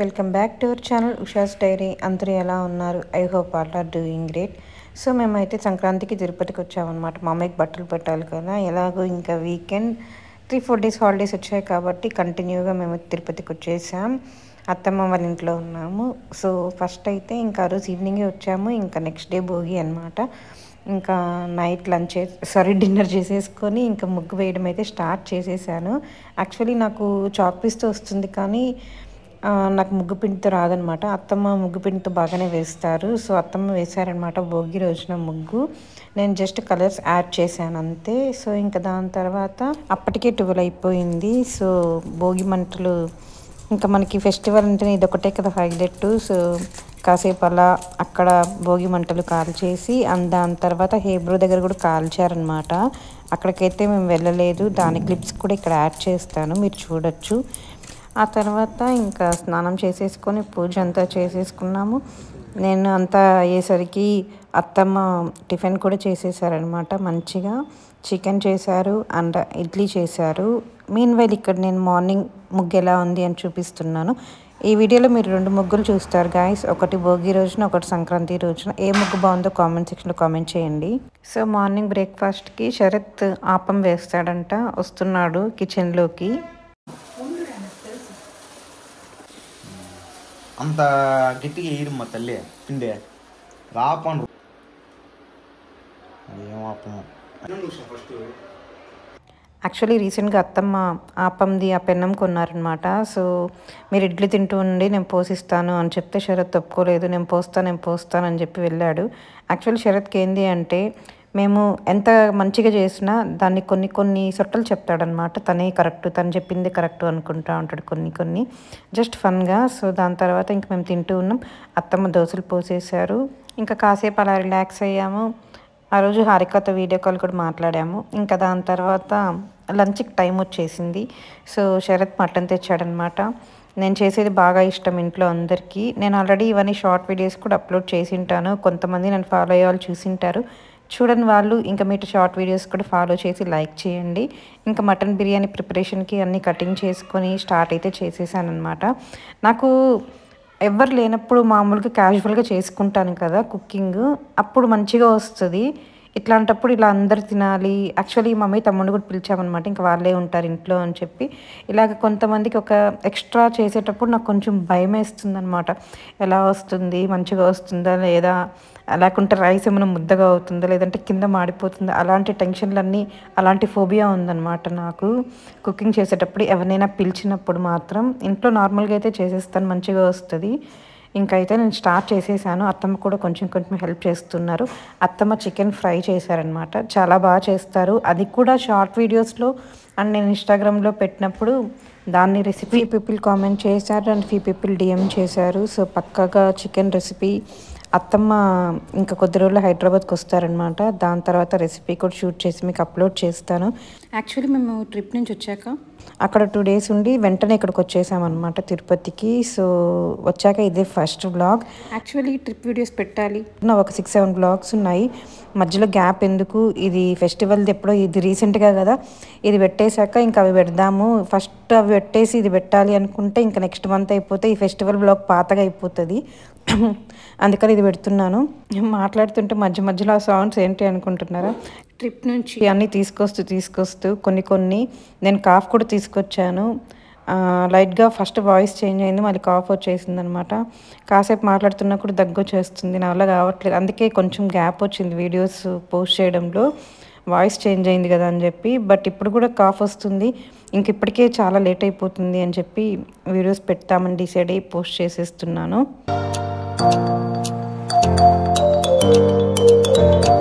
Welcome back to our channel Usha's diary. అందరూ ఎలా ఉన్నారు? I hope all are doing great. So మేమైతే సంక్రాంతికి తిరుపతికి వచ్చామన్నమాట. మా అమ్మాయికి బట్టలు పెట్టాలి కదా. ఎలాగో ఇంకా weekend three four days holidays వచ్చాయి కాబట్టి కంటిన్యూగా మేము తిరుపతికి వచ్చేసాం. అత్తమ్మ వాళ్ళ ఇంట్లో ఉన్నాము. సో ఫస్ట్ అయితే ఇంకా ఆ రోజు ఈవినింగే వచ్చాము. ఇంకా నెక్స్ట్ డే భోగి అనమాట ఇంకా నైట్ లంచ్ సారీ డిన్నర్ చేసేసుకొని ఇంకా ముగ్గు వేయడం అయితే స్టార్ట్ చేసేసాను. యాక్చువల్లీ నాకు చాక్పీస్తో వస్తుంది కానీ నాకు ముగ్గు పిండితో రాదనమాట. అత్తమ్మ ముగ్గు పిండితో బాగానే వేస్తారు. సో అత్తమ్మ వేశారనమాట భోగి రోజున ముగ్గు. నేను జస్ట్ కలర్స్ యాడ్ చేశాను అంతే. సో ఇంకా దాని తర్వాత అప్పటికే ట్వెల్వ్ అయిపోయింది. సో భోగి మంటలు ఇంకా మనకి ఫెస్టివల్ అంటేనే ఇదొకటే కదా హైలైట్. సో కాసేపు అలా అక్కడ భోగి మంటలు కాల్చేసి అండ్ దాని తర్వాత హేబ్రో దగ్గర కూడా కాల్చారనమాట. అక్కడికైతే మేము వెళ్ళలేదు. దాని క్లిప్స్ కూడా ఇక్కడ యాడ్ చేస్తాను. మీరు చూడొచ్చు. ఆ తర్వాత ఇంకా స్నానం చేసేసుకొని పూజ అంతా చేసేసుకున్నాము. నేను అంతా అయ్యేసరికి అత్తమ్మ టిఫిన్ కూడా చేసేసారనమాట మంచిగా. చికెన్ చేశారు అండ్ ఇడ్లీ చేశారు. మీన్ వైల్ ఇక్కడ నేను మార్నింగ్ ముగ్గు ఎలా ఉంది అని చూపిస్తున్నాను. ఈ వీడియోలో మీరు రెండు ముగ్గులు చూస్తారు గాయస్. ఒకటి భోగి రోజున ఒకటి సంక్రాంతి రోజున. ఏ ముగ్గు బాగుందో కామెంట్ సెక్షన్లో కామెంట్ చేయండి. సో మార్నింగ్ బ్రేక్ఫాస్ట్కి శరత్ ఆపం వేస్తాడంట వస్తున్నాడు కిచెన్లోకి అంత గట్టిగా వేయడం మా తల్లి. పిండే రాపండు ఏం ఆపము. ఫస్ట్ యాక్చువల్లీ రీసెంట్గా అత్తమ్మ ఆపంది ఆ పెన్నం కొన్నారనమాట. సో మీరు ఇడ్లీ తింటూ ఉండి నేను పోసిస్తాను అని చెప్తే శరత్ ఒప్పుకోలేదు. నేను పోస్తాను నేను పోస్తాను అని చెప్పి వెళ్ళాడు. యాక్చువల్లీ శరత్కి ఏంది అంటే మేము ఎంత మంచిగా చేసినా దాన్ని కొన్ని కొన్ని సొట్టలు చెప్తాడనమాట తనే కరెక్ట్ తను చెప్పింది కరెక్ట్ అనుకుంటా ఉంటాడు కొన్ని కొన్ని. జస్ట్ ఫన్గా సో దాని తర్వాత ఇంక మేము తింటూ ఉన్నాం. అత్తమ్మ దోశలు పోసేశారు. ఇంకా కాసేపు అలా రిలాక్స్ అయ్యాము. ఆ రోజు హారికతో వీడియో కాల్ కూడా మాట్లాడాము. ఇంకా దాని తర్వాత లంచ్కి టైం వచ్చేసింది. సో శరత్ మటన్ తెచ్చాడనమాట నేను చేసేది బాగా ఇష్టం ఇంట్లో అందరికీ. నేను ఆల్రెడీ ఇవన్నీ షార్ట్ వీడియోస్ కూడా అప్లోడ్ చేసి ఉంటాను. కొంతమంది నన్ను ఫాలో అయ్యే వాళ్ళు చూసింటారు చూడని వాళ్ళు ఇంకా మీరు షార్ట్ వీడియోస్ కూడా ఫాలో చేసి లైక్ చేయండి. ఇంకా మటన్ బిర్యానీ ప్రిపరేషన్కి అన్నీ కటింగ్ చేసుకొని స్టార్ట్ అయితే చేసేసాను అనమాట నాకు ఎవరు లేనప్పుడు మామూలుగా క్యాజువల్గా చేసుకుంటాను కదా కుకింగ్ అప్పుడు మంచిగా వస్తుంది. ఇట్లాంటప్పుడు ఇలా అందరు తినాలి. యాక్చువల్లీ మమ్మీ తమ్ముడు కూడా పిలిచామన్నమాట. ఇంకా వాళ్ళే ఉంటారు ఇంట్లో అని చెప్పి. ఇలాగ కొంతమందికి ఒక ఎక్స్ట్రా చేసేటప్పుడు నాకు కొంచెం భయం వేస్తుంది అనమాట ఎలా వస్తుంది? మంచిగా వస్తుందా? లేదా లేకుంటే రైస్ ఏమైనా ముద్దగా అవుతుందా? లేదంటే కింద మాడిపోతుందా? అలాంటి టెన్షన్లన్నీ అలాంటి ఫోబియా ఉందన్నమాట నాకు. కుకింగ్ చేసేటప్పుడు ఎవరినైనా పిలిచినప్పుడు మాత్రం ఇంట్లో నార్మల్గా అయితే చేసేస్తాను మంచిగా వస్తుంది. ఇంకైతే నేను స్టార్ట్ చేసేసాను. అత్తమ్మ కూడా కొంచెం కొంచెం హెల్ప్ చేస్తున్నారు. అత్తమ్మ చికెన్ ఫ్రై చేశారనమాట చాలా బాగా చేస్తారు. అది కూడా షార్ట్ వీడియోస్లో అండ్ నేను ఇన్స్టాగ్రామ్లో పెట్టినప్పుడు దాన్ని రెసిపీ పీపుల్ కామెంట్ చేశారు. అండ్ ఫీ పీపుల్ డిఎం చేశారు. సో పక్కగా చికెన్ రెసిపీ అత్తమ్మ ఇంకా కొద్ది రోజులు హైదరాబాద్కి వస్తారనమాట దాని తర్వాత రెసిపీ కూడా షూట్ చేసి మీకు అప్లోడ్ చేస్తాను. యాక్చువల్లీ మేము ట్రిప్ నుంచి వచ్చాక అక్కడ టూ డేస్ ఉండి వెంటనే ఇక్కడికి వచ్చేసామన్నమాట తిరుపతికి. సో వచ్చాక ఇదే first blog actually trip videos పెట్టాలి. నా ఒక సిక్స్ సెవెన్ బ్లాగ్స్ ఉన్నాయి. మధ్యలో గ్యాప్ ఎందుకు? ఇది ఫెస్టివల్ది ఎప్పుడో ఇది రీసెంట్గా కదా? ఇది పెట్టేశాక ఇంకా అవి పెడదాము. ఫస్ట్ అవి పెట్టేసి ఇది పెట్టాలి అనుకుంటే ఇంకా నెక్స్ట్ మంత్ అయిపోతే ఈ ఫెస్టివల్ బ్లాగ్ పాతగా అయిపోతుంది. అందుకని ఇది పెడుతున్నాను. మాట్లాడుతుంటే మధ్య మధ్యలో ఆ సౌండ్స్ ఏంటి అనుకుంటున్నారా? ట్రిప్ నుంచి. అన్నీ తీసుకొస్తూ తీసుకొస్తూ కొన్ని కొన్ని నేను కాఫ్ కూడా తీసుకొచ్చాను. లైట్గా ఫస్ట్ వాయిస్ చేంజ్ అయింది మళ్ళీ కాఫ్ వచ్చేసింది అనమాట కాసేపు మాట్లాడుతున్నా కూడా దగ్గు వచ్చేస్తుంది నా వల్ల కావట్లేదు. అందుకే కొంచెం గ్యాప్ వచ్చింది వీడియోస్ పోస్ట్ చేయడంలో. వాయిస్ చేంజ్ అయింది కదా అని చెప్పి బట్ ఇప్పుడు కూడా కాఫ్ వస్తుంది. ఇంక ఇప్పటికే చాలా లేట్ అయిపోతుంది అని చెప్పి వీడియోస్ పెడతామని డిసైడ్ అయ్యి పోస్ట్ చేసేస్తున్నాను. Thank you.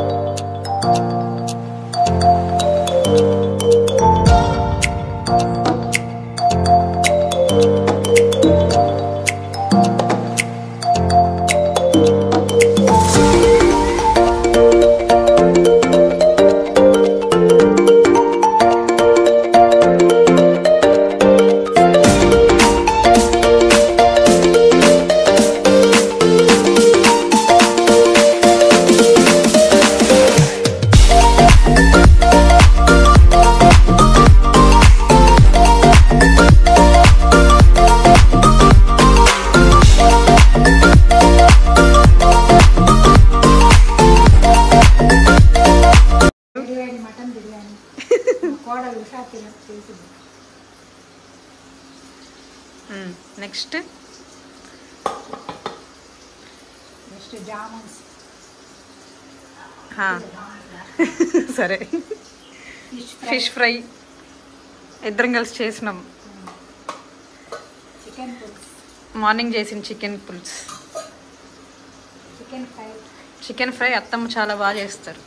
Next. Next jamuns. సరే. Fish fry. ఇద్దరం కలిసి చేసినాం. చికెన్ పుల్స్. మార్నింగ్ చేసిన చికెన్ పులుసు. Chicken fry. చికెన్ ఫ్రై అత్తమ్మ చాలా బాగా చేస్తారు.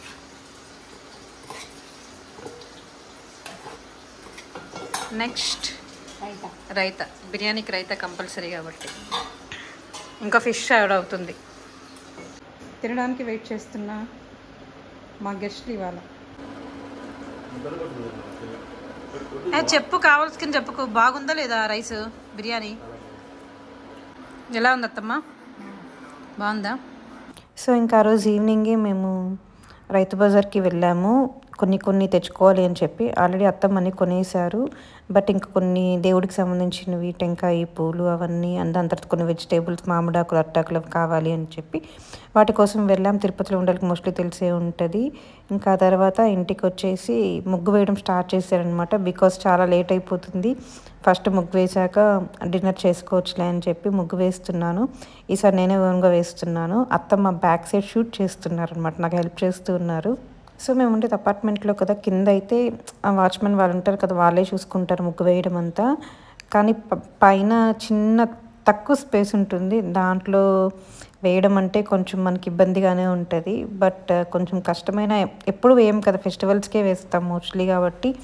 నెక్స్ట్. రైతా బిర్యానీకి రైతా కంపల్సరీ కాబట్టి. ఇంకా ఫిష్ యాడ్ అవుతుంది. తినడానికి వెయిట్ చేస్తున్నా మా గెస్ట్లు ఇవాళ. ఏ, చెప్పు కావాల్సిన చెప్పుకు. బాగుందా లేదా రైస్ బిర్యానీ? ఎలా ఉంది అత్తమ్మ? బాగుందా? సో ఇంకా రోజు ఈవినింగే మేము రైతు బజార్కి వెళ్ళాము. కొన్ని కొన్ని తెచ్చుకోవాలి అని చెప్పి ఆల్రెడీ అత్తమ్మని కొనేసారు బట్ ఇంకా కొన్ని దేవుడికి సంబంధించినవి టెంకాయ పూలు అవన్నీ అండ్ దాని తర్వాత కొన్ని వెజిటేబుల్స్ మామిడాకులు అట్టాకులు కావాలి అని చెప్పి వాటి కోసం వెళ్ళాం. తిరుపతిలో ఉండాలి మోస్ట్లీ తెలిసే ఉంటుంది. ఇంకా ఆ తర్వాత ఇంటికి వచ్చేసి ముగ్గు వేయడం స్టార్ట్ చేశారనమాట బికాస్ చాలా లేట్ అయిపోతుంది. ఫస్ట్ ముగ్గు వేశాక డిన్నర్ చేసుకోవచ్చులే అని చెప్పి ముగ్గు వేస్తున్నాను. ఈసారి నేనే ఓన్గా వేస్తున్నాను. అత్తమ్మ బ్యాక్ సైడ్ షూట్ చేస్తున్నారు అనమాట నాకు హెల్ప్ చేస్తూ ఉన్నారు. సో మేము ఉండేది అపార్ట్మెంట్లో కదా కింద అయితే ఆ వాచ్మెన్ వాళ్ళు ఉంటారు కదా వాళ్ళే చూసుకుంటారు ముగ్గు వేయడం అంతా. కానీ ప- పైన చిన్న తక్కువ స్పేస్ ఉంటుంది. దాంట్లో వేయడం అంటే కొంచెం మనకి ఇబ్బందిగానే ఉంటుంది. బట్ కొంచెం కష్టమైన ఎప్పుడు వేయం కదా ఫెస్టివల్స్కే వేస్తాం మోస్ట్లీ కాబట్టి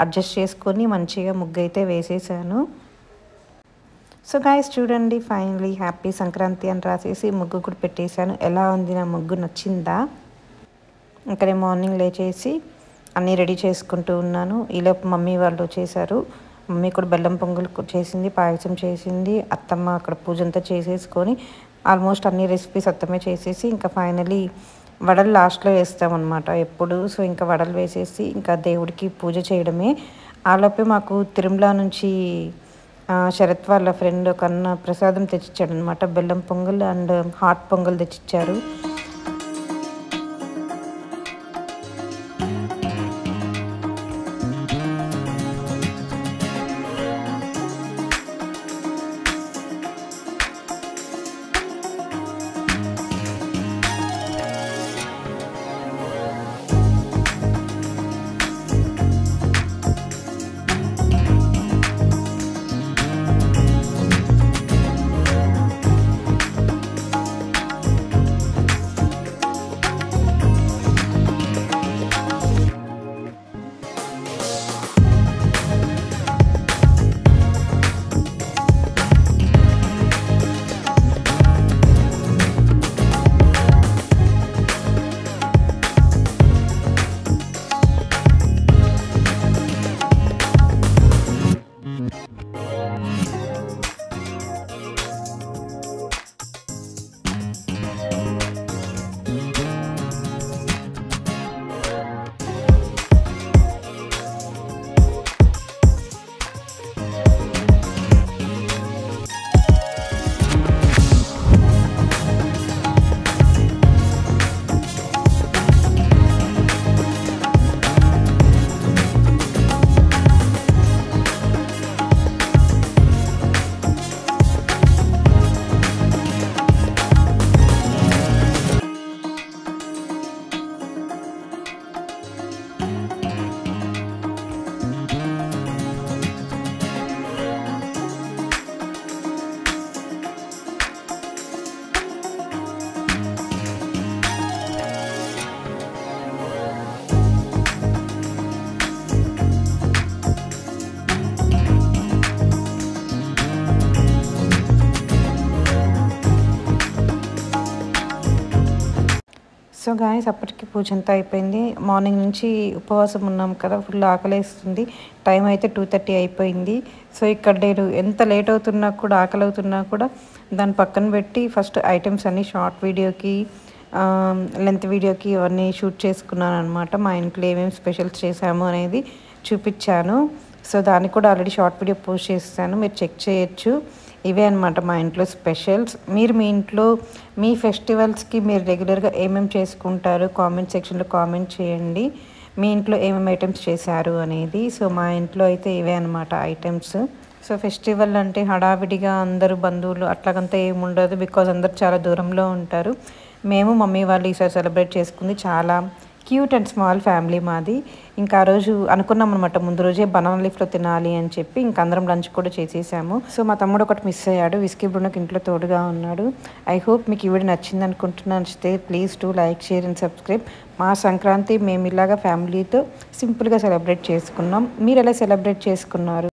అడ్జస్ట్ చేసుకొని మంచిగా ముగ్గు అయితే వేసేసాను. సో గాయస్ చూడండి ఫైనలీ హ్యాపీ సంక్రాంతి అని రాసేసి ముగ్గు కూడా పెట్టేశాను. ఎలా ఉంది నా ముగ్గు నచ్చిందా? ఇంకా మార్నింగ్ లేచేసి అన్నీ రెడీ చేసుకుంటూ ఉన్నాను. ఈలోపు మమ్మీ వాళ్ళు చేశారు మమ్మీ కూడా బెల్లం పొంగల్ చేసింది పాయసం చేసింది. అత్తమ్మ అక్కడ పూజ అంతా చేసేసుకొని ఆల్మోస్ట్ అన్ని రెసిపీస్ అత్తమ్మే చేసేసి ఇంకా ఫైనలీ వడలు లాస్ట్లో వేస్తామన్నమాట ఎప్పుడు. సో ఇంకా వడలు వేసేసి ఇంకా దేవుడికి పూజ చేయడమే. ఆలోపే మాకు తిరుమల నుంచి శరత్ వాళ్ళ ఫ్రెండ్ ఒక అన్న ప్రసాదం తెచ్చిచ్చాడు అనమాట బెల్లం పొంగల్ అండ్ హాట్ పొంగల్ తెచ్చిచ్చారు. గాయస్ అప్పటికి పూజ అంతా అయిపోయింది. మార్నింగ్ నుంచి ఉపవాసం ఉన్నాం కదా ఫుల్ ఆకలేస్తుంది. టైం అయితే టూ థర్టీ అయిపోయింది. సో ఇక్కడ నేను ఎంత లేట్ అవుతున్నా కూడా ఆకలి అవుతున్నా కూడా దాని పక్కన పెట్టి ఫస్ట్ ఐటమ్స్ అన్ని షార్ట్ వీడియోకి లెంత్ వీడియోకి ఇవన్నీ షూట్ చేసుకున్నాను అనమాట మా ఇంట్లో ఏమేమి స్పెషల్స్ చేశాము అనేది చూపించాను. సో దానికి కూడా ఆల్రెడీ షార్ట్ వీడియో పోస్ట్ చేస్తాను. మీరు చెక్ చేయొచ్చు. ఇవే అనమాట మా ఇంట్లో స్పెషల్స్. మీరు మీ ఇంట్లో మీ ఫెస్టివల్స్కి మీరు రెగ్యులర్గా ఏమేమి చేసుకుంటారు? కామెంట్ సెక్షన్లో కామెంట్ చేయండి. మీ ఇంట్లో ఏమేమి ఐటమ్స్ చేశారు అనేది. సో మా ఇంట్లో అయితే ఇవే అనమాట ఐటమ్స్. సో ఫెస్టివల్ అంటే హడావిడిగా అందరూ బంధువులు అట్లాగంతా ఏమి ఉండదు. బికాజ్ అందరు చాలా దూరంలో ఉంటారు. మేము మమ్మీ వాళ్ళు ఈసారి సెలబ్రేట్ చేసుకుంది చాలా క్యూట్ అండ్ స్మాల్ ఫ్యామిలీ మాది. ఇంకా ఆ రోజు అనుకున్నాం అనమాట ముందు రోజే బనానా లీఫ్లో తినాలి అని చెప్పి ఇంకా అందరం లంచ్ కూడా చేసేసాము. సో మా తమ్ముడు ఒకటి మిస్ అయ్యాడు విస్కీ బ్రునక్ ఇంట్లో తోడుగా ఉన్నాడు. ఐ హోప్ మీకు ఈ వీడియో నచ్చింది అనుకుంటున్నాను నచ్చితే please do like share and subscribe. మా సంక్రాంతి మేము ఇలాగా ఫ్యామిలీతో సింపుల్గా సెలబ్రేట్ చేసుకున్నాం. మీరు ఎలా సెలబ్రేట్ చేసుకున్నారు?